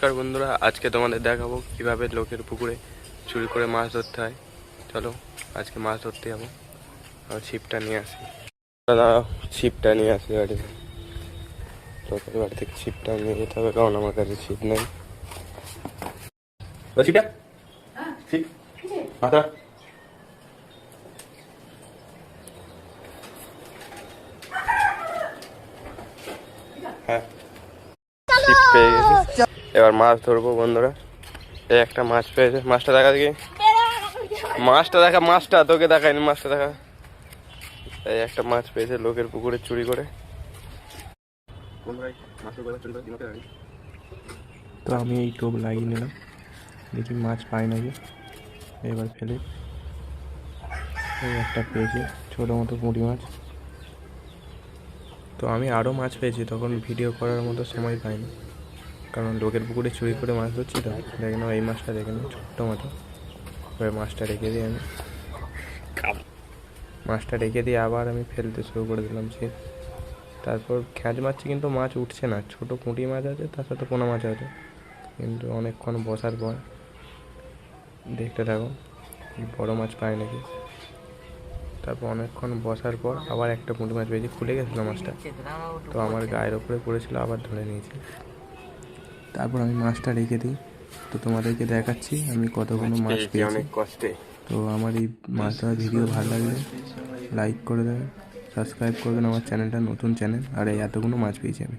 নমস্কার বন্ধুরা, আজকে তোমাদের দেখাবো কীভাবে লোকের পুকুরে চুরি করে মাছ ধরতে হয়। চলো, আজকে মাছ ধরতে যাব। আর ছিপটা নিয়ে আসি। দাদা, ছিপটা নিয়ে আসি বাড়িতে। লোকের বাড়ি থেকে ছিপটা নিয়ে যেতে হবে, কারণ আমার কাছে ছিপ নেই। হ্যাঁ। ছিপ পেয়ে গেছি। এবার মাছ ধরবো বন্ধুরা। এই একটা মাছ পেয়েছে। মাছটা দেখা দেখি। মাছটা দেখা, মাছটা, তোকে দেখায়নি মাছটা দেখা। এই একটা মাছ পেয়েছে লোকের পুকুরে চুরি করে। তো আমি এই টোপ লাগিয়ে নিলাম। দেখি মাছ পাই নাকি। এবার ফেলে। এই একটা পেয়েছি, ছোটো মতো পুঁটি মাছ। তো আমি আরও মাছ পেয়েছি, তখন ভিডিও করার মতো সময় পাইনি। কারণ লোকের পুকুরে চুরি করে মাছ ধরছি তো। দেখে নাও এই মাছটা দেখে নাও ছোট্ট মতো এবার মাছটা রেখে দিই আমি। মাছটা রেখে দিয়ে আবার আমি ফেলতে শুরু করে দিলাম ছিপ তারপর খ্যাঁচ মারছি কিন্তু মাছ উঠছে না। ছোট পুঁটি মাছ আছে তার সাথে পোনা মাছ আছে। কিন্তু অনেকক্ষণ বসার পর দেখতে থাকো বড় মাছ পাই নাকি। তারপর অনেকক্ষণ বসার পর আবার একটা পুঁটি মাছ পেয়েছি খুলে গেছিল মাছটা। তো আমার গায়ের ওপরে পড়েছিল আবার ধরে নিয়েছি। তারপর আমি মাছটা রেখে দিই। তো তোমাদেরকে দেখাচ্ছি আমি কতগুলো মাছ পেয়েছি। অনেক কষ্টে। তো আমার এই মাছ ধরার ভিডিও ভালো লাগলে লাইক করে দেবেন সাবস্ক্রাইব করবেন আমার চ্যানেলটা নতুন চ্যানেল আর এই এতগুলো মাছ পেয়েছি আমি।